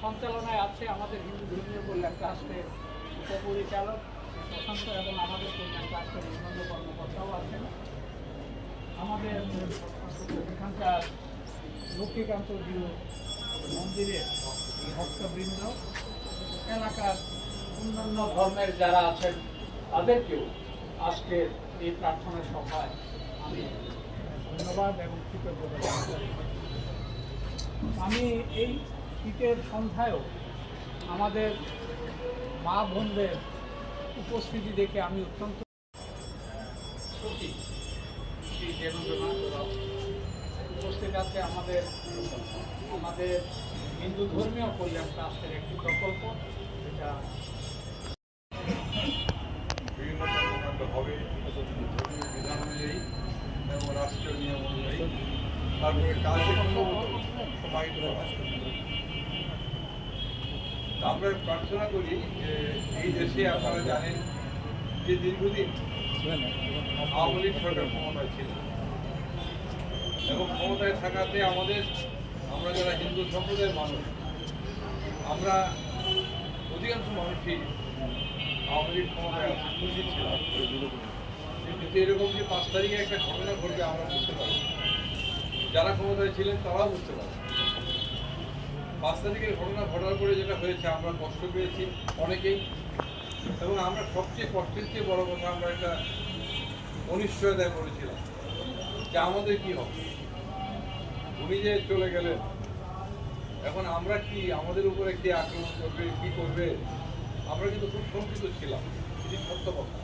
সঞ্চালনায় আছে আমাদের হিন্দু ধর্মীয় কল্যাণ ট্রাস্টের উপপরিচালক, প্রশান্ত এবং আমাদের কল্যাণ ট্রাস্টের অন্যান্য কর্মকর্তাও আছেন। আমাদের এখানকার লক্ষ্মীকান্ত জিও মন্দিরের ভক্তবৃন্দ, এলাকার অন্যান্য ধর্মের যারা আছেন, তাদেরকেও আজকের এই প্রার্থনা সভায় আমি ধন্যবাদ এবং কৃতজ্ঞতা আমি এই শীতের সন্ধ্যায়ও আমাদের মা বোনদের উপস্থিতি দেখে আমি অত্যন্ত উপস্থিত আছে আমাদের আমাদের হিন্দু ধর্মীয় কল্যাণ ট্রাস্টের একটি প্রকল্প, যেটা বিভিন্ন হবে এবং রাষ্ট্রীয় নিয়ম অনুযায়ী। তারপরে কার্যক্রম সমাহিত আমরা প্রার্থনা করি যে এই দেশে আপনারা জানেন যে দীর্ঘদিন আওয়ামী লীগ সরকার ক্ষমতায় ছিল। এবং ক্ষমতায় থাকাতে আমাদের, আমরা যারা হিন্দু সম্প্রদায়ের মানুষ, আমরা অধিকাংশ মানুষই আওয়ামী লীগ ক্ষমতায় খুশি ছিলাম। কিন্তু এরকম যে পাঁচ তারিখে একটা ঘটনা ঘটবে, আমরা বুঝতে পারি যারা ক্ষমতায় ছিলেন, তারাও বুঝতে পারে পাঁচ তারিখের ঘটনা ঘটার পরে যেটা হয়েছে, আমরা কষ্ট পেয়েছি অনেকেই। এবং আমরা সবচেয়ে কষ্টের চেয়ে বড় কথা, আমরা একটা অনিশ্চয়তায় পড়েছিলাম যে আমাদের কি হবে? উনি যে চলে গেলেন, এখন আমরা কি আমাদের উপরে কি আক্রমণ করবে, কি করবে? আমরা কিন্তু খুব শঙ্কিত ছিলাম। এটি সত্য কথা।